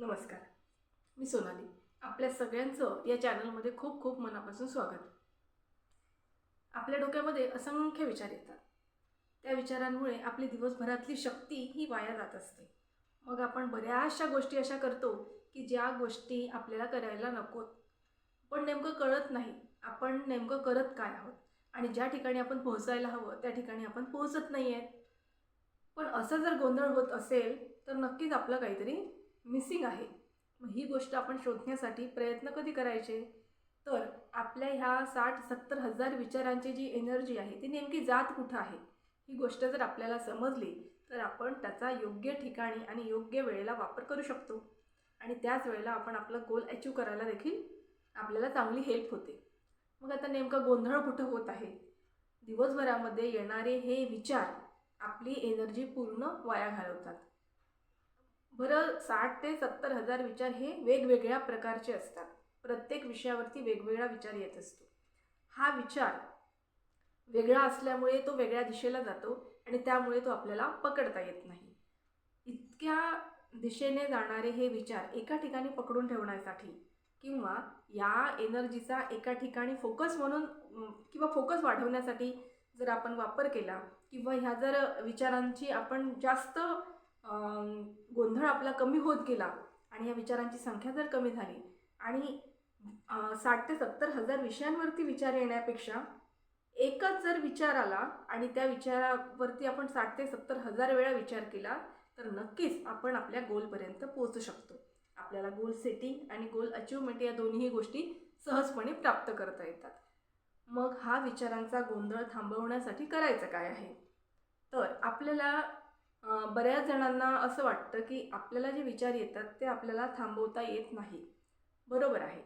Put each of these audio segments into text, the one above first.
नमस्कार. मी सोनाली. आपल्या सगळ्यांचं या चॅनलमध्ये खूप खूप मनापासून स्वागत. आपल्या डोक्यामध्ये असंख्य विचार येतात. त्या विचारांमुळे आपली दिवसभरातली शक्ती ही वाया जात असते. मग आपण बऱ्याचशा गोष्टी अशा करतो की ज्या गोष्टी आपल्याला करायला नकोत. पण नेमकं कळत नाही आपण नेमकं करत काय आहोत? आणि ज्या ठिकाणी आपण पोहोचायला हवं त्या ठिकाणी आपण पोहोचत नाही आहेत पण असं जर गोंधळ होत असेल तर नक्कीच आपलं काहीतरी मिसिंग आहे. मग ही गोष्ट आपण शोधण्यासाठी प्रयत्न कधी करायचे? तर आपल्या ह्या साठ सत्तर हजार विचारांची जी एनर्जी आहे ती नेमकी जात कुठं आहे? ही गोष्ट जर आपल्याला समजली तर आपण त्याचा योग्य ठिकाणी आणि योग्य वेळेला वापर करू शकतो. आणि त्याच वेळेला आपण आपलं गोल अचीव करायला देखील आपल्याला चांगली हेल्प होते. मग आता नेमका गोंधळ कुठं होत आहे? दिवसभरामध्ये येणारे हे विचार आपली एनर्जी पूर्ण वाया घालवतात. बरं साठ ते सत्तर हजार विचार हे वेगवेगळ्या प्रकारचे असतात. प्रत्येक विषयावरती वेगवेगळा विचार येत असतो. हा विचार वेगळा असल्यामुळे तो वेगळ्या दिशेला जातो आणि त्यामुळे तो आपल्याला पकडता येत नाही. इतक्या दिशेने जाणारे हे विचार एका ठिकाणी पकडून ठेवण्यासाठी किंवा या एनर्जीचा एका ठिकाणी फोकस म्हणून किंवा फोकस वाढवण्यासाठी जर आपण वापर केला किंवा ह्या जर विचारांची आपण जास्त गोंधळ आपला कमी होत गेला आणि या विचारांची संख्या जर कमी झाली आणि साठ ते सत्तर हजार विषयांवरती विचार येण्यापेक्षा एकच जर विचार आला आणि त्या विचारावरती आपण साठ ते सत्तर हजार वेळा विचार केला तर नक्कीच आपण आपल्या गोलपर्यंत पोहोचू शकतो. आपल्याला गोल सेटिंग आणि गोल अचिव्हमेंट या दोन्ही गोष्टी सहजपणे प्राप्त करता येतात. मग हा विचारांचा गोंधळ थांबवण्यासाठी करायचं काय आहे? तर आपल्याला बऱ्याच जणांना असं वाटतं की आपल्याला जे विचार येतात ते आपल्याला थांबवता येत नाही. बरोबर आहे.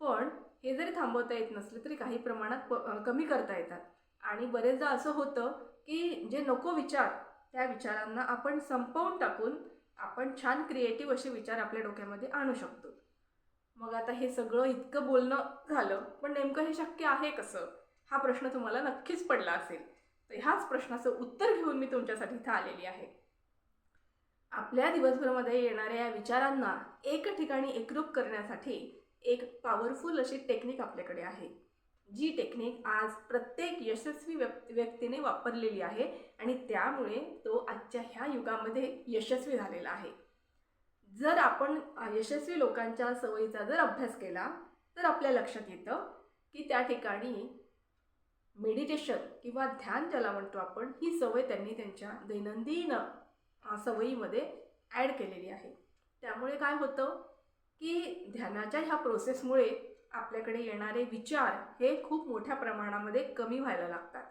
पण हे जरी थांबवता येत नसले तरी काही प्रमाणात प कमी करता येतात. आणि बरेचदा असं होतं की जे नको विचार त्या विचारांना आपण संपवून टाकून आपण छान क्रिएटिव्ह असे विचार आपल्या डोक्यामध्ये आणू शकतो. मग आता हे सगळं इतकं बोलणं झालं पण नेमकं हे शक्य आहे कसं? हा प्रश्न तुम्हाला नक्कीच पडला असेल. तर ह्याच प्रश्नाचं उत्तर घेऊन मी तुमच्यासाठी इथं आलेली आहे. आपल्या दिवसभरामध्ये येणाऱ्या या विचारांना एक ठिकाणी एकरूप करण्यासाठी एक पॉवरफुल अशी टेक्निक आपल्याकडे आहे. जी टेक्निक आज प्रत्येक यशस्वी व्यक्तीने वापरलेली आहे आणि त्यामुळे तो आजच्या ह्या युगामध्ये यशस्वी झालेला आहे. जर आपण यशस्वी लोकांच्या सवयीचा जर अभ्यास केला तर आपल्या लक्षात येतं की त्या ठिकाणी मेडिटेशन किंवा ध्यान ज्याला म्हणतो आपण ही सवय त्यांनी त्यांच्या दैनंदिन सवयीमध्ये ॲड केलेली आहे. त्यामुळे काय होतं की ध्यानाच्या ह्या प्रोसेसमुळे आपल्याकडे येणारे विचार हे खूप मोठ्या प्रमाणामध्ये कमी व्हायला लागतात.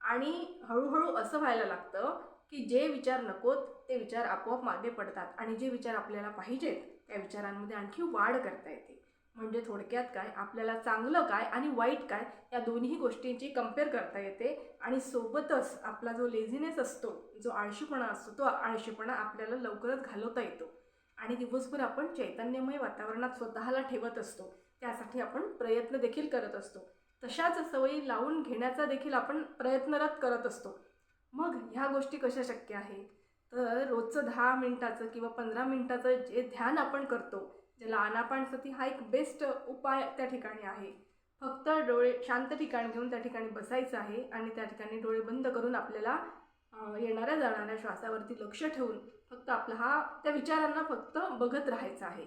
आणि हळूहळू असं व्हायला लागतं की जे विचार नकोत ते विचार आपोआप मागे पडतात आणि जे विचार आपल्याला पाहिजेत त्या विचारांमध्ये आणखी वाढ करता येते. म्हणजे थोडक्यात काय आपल्याला चांगलं काय आणि वाईट काय या दोन्ही गोष्टींची कंपेअर करता येते. आणि सोबतच आपला जो लेझिनेस असतो जो आळशीपणा असतो तो आळशीपणा आपल्याला लवकरच घालवता येतो. आणि दिवसभर आपण चैतन्यमय वातावरणात स्वतःला ठेवत असतो. त्यासाठी आपण प्रयत्न देखील करत असतो. तशाच सवयी लावून घेण्याचा देखील आपण प्रयत्नरत करत असतो. मग ह्या गोष्टी कशा शक्य आहे तर रोजचं दहा मिनटाचं किंवा पंधरा मिनटाचं जे ध्यान आपण करतो ज्याला आनापानसती हा एक बेस्ट उपाय त्या ठिकाणी आहे. फक्त डोळे शांत ठिकाण घेऊन त्या ठिकाणी बसायचं आहे आणि त्या ठिकाणी डोळे बंद करून आपल्याला येणाऱ्या जाणाऱ्या श्वासावरती लक्ष ठेवून फक्त आपला हा त्या विचारांना फक्त बघत राहायचं आहे.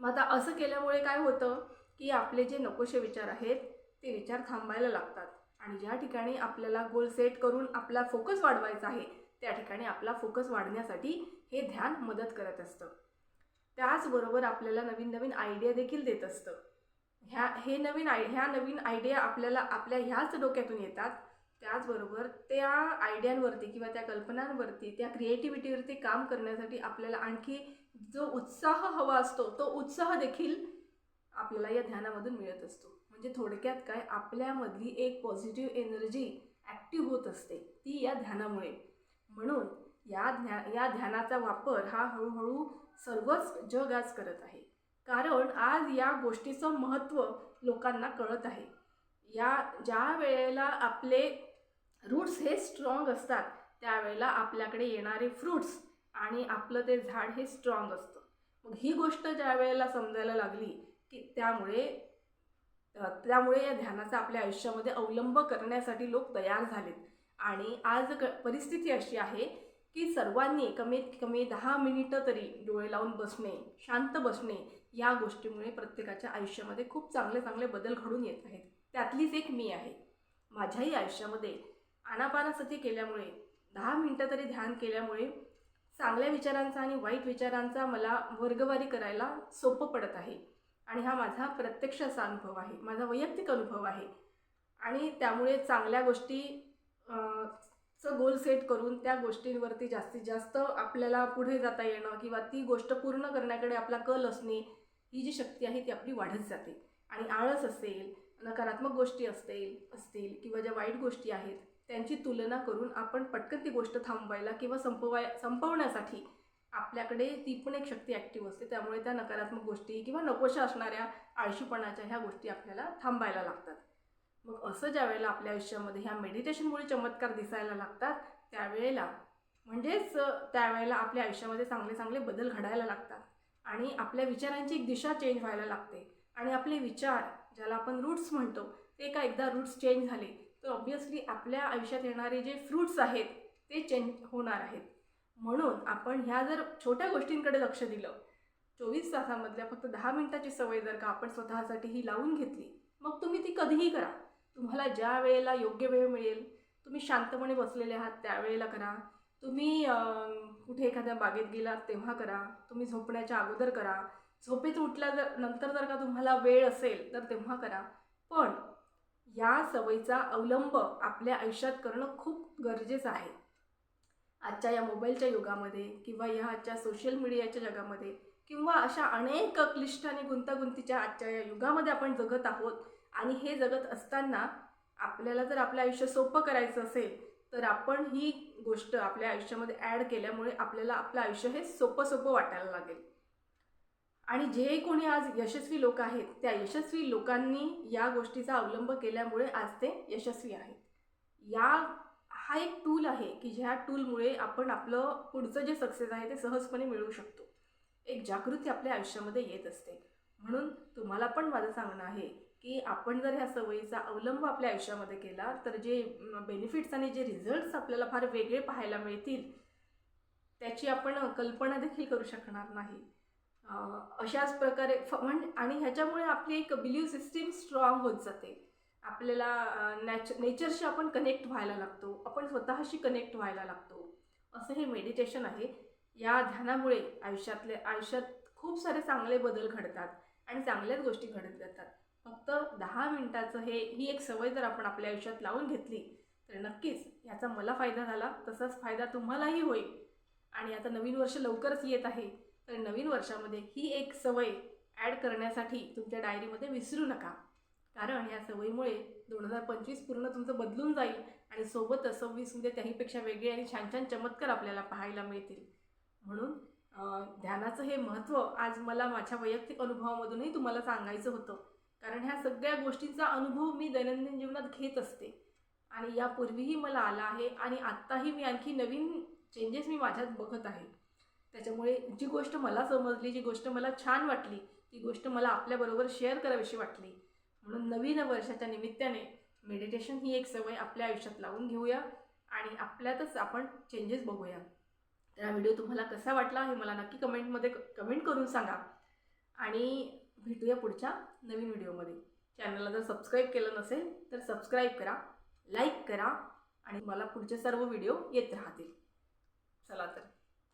मग आता असं केल्यामुळे काय होतं की आपले जे नकोसे विचार आहेत ते विचार थांबायला लागतात. आणि ज्या ठिकाणी आपल्याला गोल सेट करून आपला फोकस वाढवायचा आहे त्या ठिकाणी आपला फोकस वाढण्यासाठी हे ध्यान मदत करत असतं. त्याचबरोबर आपल्याला नवीन नवीन आयडिया देखील देत असतं. ह्या हे नवीन आय ह्या नवीन आयडिया आपल्याला आपल्या ह्याच डोक्यातून येतात. त्याचबरोबर त्या आयडियांवरती किंवा त्या कल्पनांवरती त्या क्रिएटिव्हिटीवरती काम करण्यासाठी आपल्याला आणखी जो उत्साह हवा असतो तो उत्साह देखील आपल्याला या ध्यानामधून मिळत असतो. म्हणजे थोडक्यात काय आपल्यामधली एक पॉझिटिव्ह एनर्जी ॲक्टिव्ह होत असते ती या ध्यानामुळे. म्हणून या ध्या या ध्यानाचा वापर हा हळूहळू सर्वच जग आज करत आहे. कारण आज या गोष्टीचं महत्त्व लोकांना कळत आहे. या ज्या वेळेला आपले रूट्स हे स्ट्रॉंग असतात त्यावेळेला आपल्याकडे येणारे फ्रूट्स आणि आपलं ते झाड हे स्ट्रॉंग असतं. मग ही गोष्ट ज्या वेळेला समजायला लागली की त्यामुळे त्यामुळे या ध्यानाचा आपल्या आयुष्यामध्ये अवलंब करण्यासाठी लोक तयार झालेत. आणि आज क परिस्थिती अशी आहे की सर्वांनी कमीत कमी दहा मिनिटं तरी डोळे लावून बसणे शांत बसणे या गोष्टीमुळे प्रत्येकाच्या आयुष्यामध्ये खूप चांगले चांगले बदल घडून येत आहेत. त्यातलीच एक मी आहे. माझ्याही आयुष्यामध्ये आनापानासती केल्यामुळे दहा मिनटं तरी ध्यान केल्यामुळे चांगल्या विचारांचा आणि वाईट विचारांचा मला वर्गवारी करायला सोपं पडत आहे. आणि हा माझा प्रत्यक्ष असा अनुभव आहे. माझा वैयक्तिक अनुभव आहे. आणि त्यामुळे चांगल्या गोष्टी चं गोल सेट करून त्या गोष्टींवरती जास्तीत जास्त आपल्याला पुढे जाता येणं किंवा ती गोष्ट पूर्ण करण्याकडे आपला कल असणे ही जी शक्ती आहे ती आपली वाढत जाते. आणि आळस असेल नकारात्मक गोष्टी असतील असतील किंवा ज्या वाईट गोष्टी आहेत त्यांची तुलना करून आपण पटकन ती गोष्ट थांबवायला किंवा संपवाय संपवण्यासाठी आपल्याकडे ती पण एक शक्ती ॲक्टिव्ह असते. त्यामुळे त्या नकारात्मक गोष्टी किंवा नकोशा असणाऱ्या आळशीपणाच्या ह्या गोष्टी आपल्याला थांबायला लागतात. मग असं ज्या वेळेला आपल्या आयुष्यामध्ये ह्या मेडिटेशनमुळे चमत्कार दिसायला लागतात त्यावेळेला म्हणजेच त्यावेळेला आपल्या आयुष्यामध्ये चांगले चांगले बदल घडायला लागतात. आणि आपल्या विचारांची एक दिशा चेंज व्हायला लागते. आणि आपले विचार ज्याला आपण रूट्स म्हणतो ते का एकदा रूट्स चेंज झाले तर ऑब्वियसली आपल्या आयुष्यात येणारे जे फ्रूट्स आहेत ते चेंज होणार आहेत. म्हणून आपण ह्या जर छोट्या गोष्टींकडे लक्ष दिलं चोवीस तासामधल्या फक्त दहा मिनिटाची सवय जर का आपण स्वतःसाठी ही लावून घेतली मग तुम्ही ती कधीही करा. तुम्हाला ज्या वेळेला योग्य वेळ मिळेल तुम्ही शांतपणे बसलेले आहात त्यावेळेला करा. तुम्ही कुठे एखाद्या बागेत गेलात तेव्हा करा. तुम्ही झोपण्याच्या अगोदर करा. झोपेत उठल्या जर नंतर जर का तुम्हाला वेळ असेल तर तेव्हा करा. पण या सवयीचा अवलंब आपल्या आयुष्यात करणं खूप गरजेचं आहे. आजच्या या मोबाईलच्या युगामध्ये किंवा या आजच्या सोशल मीडियाच्या जगामध्ये किंवा अशा अनेक क्लिष्ट आणि गुंतागुंतीच्या आजच्या या युगामध्ये आपण जगत आहोत आणि हे जगत असताना आपल्याला जर आपलं आयुष्य सोपं करायचं असेल तर आपण ही गोष्ट आपल्या आयुष्यामध्ये ॲड केल्यामुळे आपल्याला आपलं आयुष्य हे सोपं सोपं वाटायला लागेल. आणि जे कोणी आज यशस्वी लोक आहेत त्या यशस्वी लोकांनी या गोष्टीचा अवलंब केल्यामुळे आज ते यशस्वी आहेत. या हा एक टूल आहे की ज्या टूलमुळे आपण आपलं पुढचं जे सक्सेस आहे ते सहजपणे मिळवू शकतो. एक जागृती आपल्या आयुष्यामध्ये येत असते. म्हणून तुम्हाला पण माझं सांगणं आहे की आपण जर ह्या सवयीचा अवलंब आपल्या आयुष्यामध्ये केला तर जे बेनिफिट्स आणि जे रिझल्ट्स आपल्याला फार वेगळे पाहायला मिळतील त्याची आपण कल्पना देखील करू शकणार नाही. अशाच प्रकारे फ म्हणजे आणि ह्याच्यामुळे आपली एक बिलीव सिस्टीम स्ट्रॉंग होत जाते. आपल्याला नॅच नेचरशी आपण कनेक्ट व्हायला लागतो आपण स्वतःशी कनेक्ट व्हायला लागतो. असं हे मेडिटेशन आहे. या ध्यानामुळे आयुष्यातले आयुष्यात खूप सारे चांगले बदल घडतात आणि चांगल्याच गोष्टी घडत जातात. फक्त दहा मिनटाचं हे ही एक सवय जर आपण आपल्या आयुष्यात लावून घेतली तर नक्कीच याचा मला फायदा झाला तसाच फायदा तुम्हालाही होईल. आणि आता नवीन वर्ष लवकरच येत आहे तर नवीन वर्षामध्ये ही एक सवय ॲड करण्यासाठी तुमच्या डायरीमध्ये विसरू नका. कारण या सवयीमुळे दोन हजार पंचवीस पूर्ण तुमचं बदलून जाईल आणि सोबतच सव्वीसमध्ये म्हणजे त्याहीपेक्षा वेगळे आणि छान छान चमत्कार आपल्याला पाहायला मिळतील. म्हणून ध्यानाचं हे महत्त्व आज मला माझ्या वैयक्तिक अनुभवामधूनही तुम्हाला सांगायचं होतं. कारण ह्या सगळ्या गोष्टींचा अनुभव मी दैनंदिन जीवनात घेत असते. आणि यापूर्वीही मला आला आहे आणि आत्ताही मी आणखी नवीन चेंजेस मी माझ्यात बघत आहे. त्याच्यामुळे जी गोष्ट मला समजली जी गोष्ट मला छान वाटली ती गोष्ट मला आपल्याबरोबर शेअर करावीशी वाटली. म्हणून नवीन वर्षाच्या निमित्ताने मेडिटेशन ही एक सवय आपल्या आयुष्यात लावून घेऊया आणि आपल्यातच आपण चेंजेस बघूया. तर हा व्हिडिओ तुम्हाला कसा वाटला हे मला नक्की कमेंटमध्ये कमेंट करून सांगा. आणि भेटूया पुढच्या नवीन व्हिडिओमध्ये. चॅनलला जर सबस्क्राईब केलं नसेल तर सबस्क्राईब करा लाईक करा आणि मला पुढचे सर्व व्हिडिओ येत राहतील. चला तर.